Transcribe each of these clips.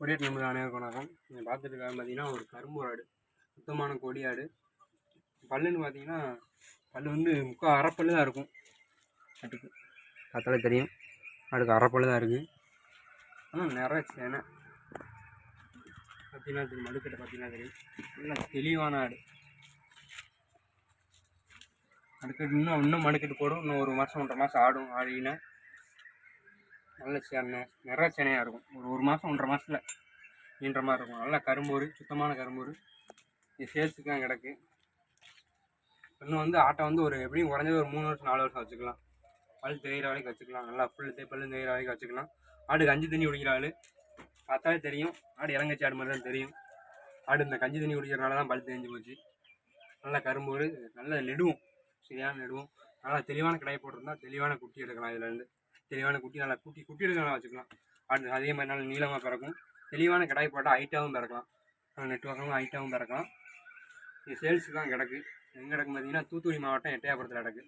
கொடியாட்டு number அனைவருக்கும் வணக்கம். நீங்கள் பார்த்துட்டு இருக்காங்க பார்த்தீங்கன்னா ஒரு கரும்பு ஆடு சுத்தமான கொடி ஆடு. பல்லுன்னு பார்த்தீங்கன்னா பல் வந்து முக்கால் அரைப்பல் தான் இருக்கும். ஆட்டுக்கு. பார்த்தாலே தெரியும். ஆடுக்கு அரைப்பல் தான் இருக்குது ஆனால் நிறைய சேனை. பார்த்தீங்கன்னா தெரியும் மடுக்கட்டை பார்த்தீங்கன்னா தெரியும். நல்லா தெளிவான ஆடு. மடுக்கட்டு இன்னும் இன்னும் மடுக்கட்டு போடும். இன்னும் ஒரு மாதம் ஒன்றரை மாதம் ஆடும் ஆடினா. நல்ல சென்னை நிறைய சென்னையாக இருக்கும். ஒரு ஒரு மாதம் ஒன்றரை மாதத்தில் நீன்ற மாதிரி இருக்கும். நல்லா கரும்பூர் சுத்தமான கரும்பூர். இது சேல்ஸுக்கு தான் கிடக்கு. இன்னும் வந்து ஆட்டை வந்து ஒரு எப்படியும் குறைஞ்சது ஒரு மூணு வருஷம் நாலு வருஷம் வச்சுக்கலாம். பல் தேயிற வரைக்கும் வச்சுக்கலாம். நல்லா ஃபுல் தே பல் தேயிற வரைக்கும் வச்சுக்கலாம். ஆடு கஞ்சி தண்ணி குடிக்கிற ஆள். பார்த்தாலே தெரியும். ஆடு இறங்கச்சி ஆடு மாதிரி தான் தெரியும். ஆடு இந்த கஞ்சி தண்ணி குடிக்கிறனால தான் பல் தேஞ்சு போச்சு. நல்லா கரும்பூர் நல்ல நெடுவோம். சரியான நெடுவும். நல்லா தெளிவான கிடாய் போட்டிருந்தா தெளிவான குட்டி எடுக்கலாம் இதுலேருந்து தெளிவான குட்டி நல்லா குட்டி குட்டி எடுக்கலாம் வச்சுக்கலாம். அடுத்து அதே மாதிரி நல்லா நீளமாக பிறக்கும். தெளிவான கிடாய் போட்டால் ஹைட்டாகவும் பிறக்கலாம். நெட்ஒர்க்காகவும் ஹைட்டாகவும் பிறக்கலாம். இது சேல்ஸுக்கு தான் கிடக்கு. எங்கே கிடக்கு பார்த்தீங்கன்னா தூத்துக்குடி மாவட்டம் எட்டயபுரத்தில் கிடக்கு.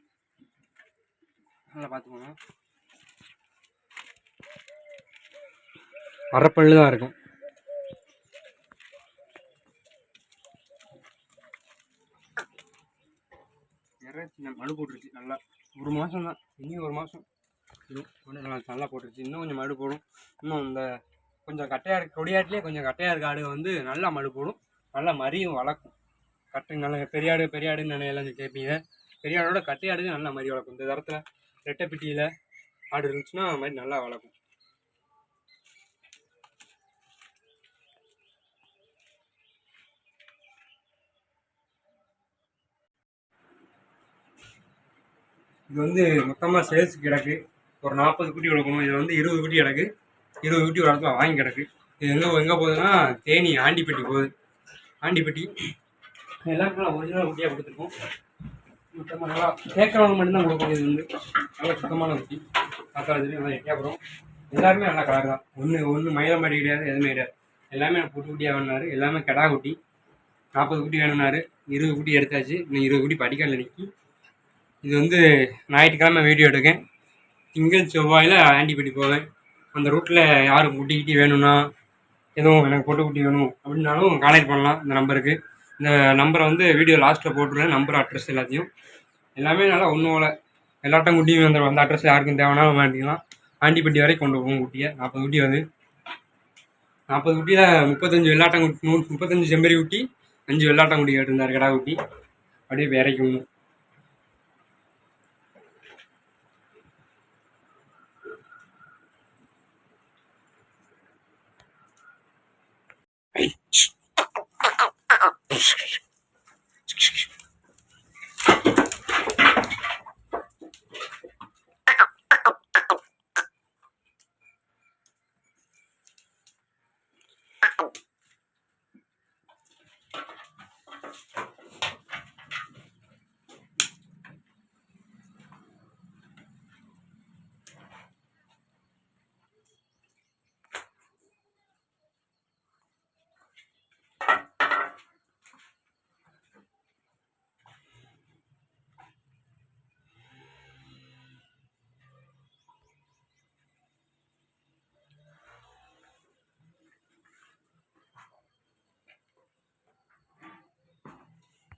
நல்லா பார்த்துக்கோங்க. அரைப்பல்லு தான் இருக்கும். நிறைய சின்ன மடு போட்டுருச்சு. நல்லா ஒரு மாதம் தான் இனி ஒரு மாதம் இன்னும் நல்லா நல்லா போட்டுருச்சு. இன்னும் கொஞ்சம் மடு போடும். இன்னும் இந்த கொஞ்சம் கட்டையாக இருக்க கொடியாட்டிலே கொஞ்சம் கட்டையாக இருக்க ஆடு வந்து நல்லா மடு போடும். நல்லா மறியும் வளர்க்கும். கட்டு நல்ல பெரிய ஆடு பெரிய ஆடுன்னு கேட்பீங்க. பெரிய ஆடோட நல்லா மறி வளர்க்கும். இந்த தரத்தில் ரெட்டைப்பிட்டியில் ஆடு இருந்துச்சுன்னா அது மாதிரி நல்லா வளர்க்கும். இது வந்து மொத்தமாக சேல்ஸ் கிடக்கு. ஒரு நாற்பது குட்டி வளர்க்கணும் இது வந்து இருபது குட்டி கிடக்கு. இருபது குட்டி ஒரு இடத்துல வாங்கி கிடக்கு. இது எங்கே எங்கே போகுதுன்னா தேனி ஆண்டிப்பட்டி போகுது. ஆண்டிப்பட்டி. எல்லாருக்கும் நான் ஒரிஜினல் குட்டியாக கொடுத்துருக்கோம். மொத்தமாக நல்லா கேட்குறவங்க மட்டும்தான் கொடுக்கணும். இது வந்து நல்லா சுத்தமான குட்டி. பார்த்தா நல்லா எட்டியாப்புறம் எல்லாருமே நல்லா கலர் தான். ஒன்று ஒன்று மயிலம்பாடி கிடையாது எதுவுமே கிடையாது. எல்லாமே புட்டு குட்டியாக வேணுனாரு எல்லாமே கெடா குட்டி. நாற்பது குட்டி வேணும்னாரு. இருபது குட்டி எடுத்தாச்சு. இன்னும் இருபது குட்டி படிக்கல நிற்கி இது வந்து ஞாயிற்றுக்கிழமை வீடியோ எடுக்கேன். திங்கள் செவ்வாயில் ஆண்டிப்பட்டி போவேன். அந்த ரூட்டில் யாரும் குட்டிக்கிட்டி வேணும்னா எதுவும் எனக்கு போட்டு குட்டி வேணும் அப்படின்னாலும் கான்டாக்ட் பண்ணலாம் இந்த நம்பருக்கு இந்த நம்பரை வந்து வீடியோ லாஸ்ட்டில் போட்டுருவேன் நம்பர் அட்ரஸ் எல்லாத்தையும். எல்லாமே நல்லா ஒன்றும் போல. எல்லாட்டும் குட்டியும் வந்துடும் அந்த அட்ரஸ் யாருக்கும் தேவைனாலும் வாங்கிக்கலாம். ஆண்டிப்பட்டி வரைக்கும் கொண்டு போவோம் குட்டியை. நாற்பது குட்டி வந்து நாற்பது குட்டியில் முப்பத்தஞ்சு வெள்ளாட்டம் குட்டி நூ முப்பத்தஞ்சு செம்பரி குட்டி அஞ்சு வெள்ளாட்டம் குட்டி கேட்டிருந்தார் கடா குட்டி. அப்படியே விரைக்கும் Oh.